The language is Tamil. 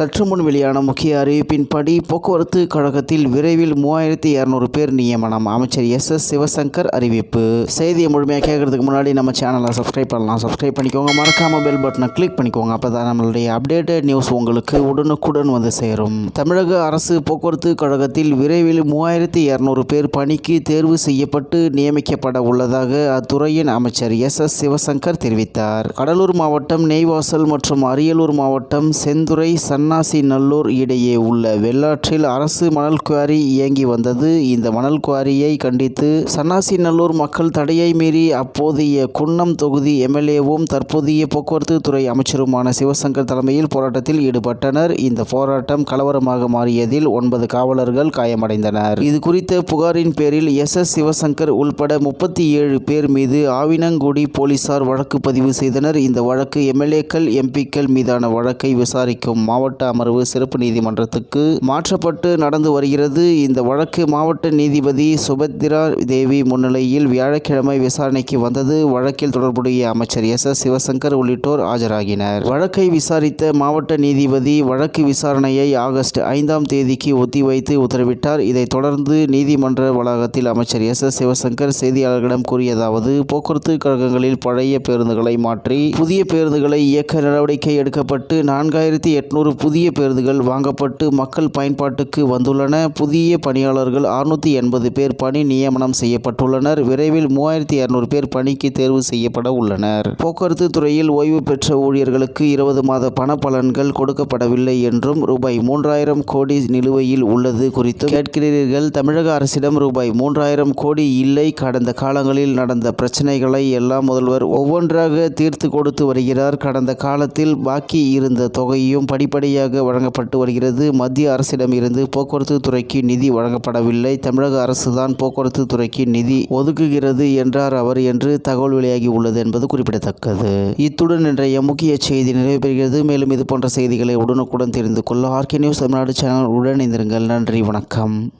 சற்று முன் வெளியான முக்கிய அறிவிப்பின்படி போக்குவரத்து கழகத்தில் விரைவில் மூவாயிரத்தி இரநூறு பேர் நியமனம் அமைச்சர் எஸ். எஸ். சிவசங்கர் அறிவிப்பு. செய்தியை முழுமையாக கேட்கறதுக்கு முன்னாடி நம்ம சேனலை சப்ஸ்கிரைப் பண்ணலாம். சப்ஸ்கிரைப் பண்ணிக்கோங்க. மறக்காம பெல் பட்டனை கிளிக் பண்ணிக்கோங்க. அப்போ தான் நம்மளுடைய அப்டேட்டட் நியூஸ் உங்களுக்கு உடனுக்குடன் வந்து சேரும். தமிழக அரசு போக்குவரத்து கழகத்தில் விரைவில் மூவாயிரத்தி இரநூறு பேர் பணிக்கு தேர்வு செய்யப்பட்டு நியமிக்கப்பட உள்ளதாக அத்துறையின் அமைச்சர் எஸ். எஸ். சிவசங்கர் தெரிவித்தார். கடலூர் மாவட்டம் நெய்வாசல் மற்றும் அரியலூர் மாவட்டம் செந்துறை சன்னாசி நல்லூர் இடையே உள்ள வெள்ளாற்றில் அரசு மணல் குவாரி இயங்கி வந்தது. இந்த மணல் குவாரியை கண்டித்து சன்னாசி நல்லூர் மக்கள் தடையை மீறி அப்போதைய குன்னம் தொகுதி எம்எல்ஏவும் தற்போதைய போக்குவரத்து துறை அமைச்சருமான சிவசங்கர் தலைமையில் போராட்டத்தில் ஈடுபட்டனர். இந்த போராட்டம் கலவரமாக மாறியதில் ஒன்பது காவலர்கள் காயமடைந்தனர். இது குறித்த புகாரின் பேரில் எஸ். எஸ். சிவசங்கர் உள்பட முப்பத்தி ஏழு பேர் மீது ஆவினங்குடி போலீசார் வழக்கு பதிவு செய்தனர். இந்த வழக்கு எம்எல்ஏக்கள் எம்பிக்கள் மீதான வழக்கை விசாரிக்கும் மாவட்ட அமர்வு சிறப்பு நீதிமன்றத்துக்கு மாற்றப்பட்டு நடந்து வருகிறது. இந்த வழக்கு மாவட்ட நீதிபதி சுபத்ரா தேவி முன்னிலையில் வியாழக்கிழமை விசாரணைக்கு வந்தது. வழக்கில் தொடர்புடைய அமைச்சர் எஸ் எஸ் சிவசங்கர் உள்ளிட்டோர் ஆஜராகினர். வழக்கை விசாரித்த மாவட்ட நீதிபதி வழக்கு விசாரணையை ஆகஸ்ட் ஐந்தாம் தேதிக்கு ஒத்திவைத்து உத்தரவிட்டார். இதைத் தொடர்ந்து நீதிமன்ற வளாகத்தில் அமைச்சர் எஸ் எஸ் சிவசங்கர் செய்தியாளர்களிடம் கூறியதாவது போக்குவரத்து கழகங்களில் பழைய பேருந்துகளை மாற்றி புதிய பேருந்துகளை இயக்க நடவடிக்கை எடுக்கப்பட்டு நான்காயிரத்தி எட்நூறு புதிய பேருந்துகள் வாங்கப்பட்டு மக்கள் பயன்பாட்டுக்கு வந்துள்ளன. புதிய பணியாளர்கள் அறுநூற்றி எண்பது பேர் பணி நியமனம் செய்யப்பட்டுள்ளனர். விரைவில் மூவாயிரத்தி இரநூறு பேர் பணிக்கு தேர்வு செய்யப்பட உள்ளனர். போக்குவரத்து துறையில் ஓய்வு பெற்ற ஊழியர்களுக்கு இருபது மாத பண பலன்கள் கொடுக்கப்படவில்லை என்றும் ரூபாய் மூன்றாயிரம் கோடி நிலுவையில் உள்ளது குறித்து கேட்கிறீர்கள். தமிழக அரசிடம் ரூபாய் மூன்றாயிரம் கோடி இல்லை. கடந்த காலங்களில் நடந்த பிரச்சனைகளை எல்லாம் முதல்வர் ஒவ்வொன்றாக தீர்த்து கொடுத்து வருகிறார். கடந்த காலத்தில் பாக்கி இருந்த தொகையும் படிப்படி படிப்படியாக வழங்கப்பட்டு வருகிறது. மத்திய அரசிடம் இருந்து போக்குவரத்து துறைக்கு நிதி வழங்கப்படவில்லை. தமிழக அரசுதான் போக்குவரத்து துறைக்கு நிதி ஒதுக்குகிறது என்றார் அவர் என்று தகவல் வெளியாகி உள்ளது என்பது குறிப்பிடத்தக்கது. இத்துடன் இன்றைய முக்கிய செய்தி நிறைவு பெறுகிறது. மேலும் இது போன்ற செய்திகளை உடனுக்குடன் தெரிந்து கொள்ள ஆர்கே நியூஸ் தமிழ்நாடு சேனல் உடன் இணைந்திருங்கள். நன்றி வணக்கம்.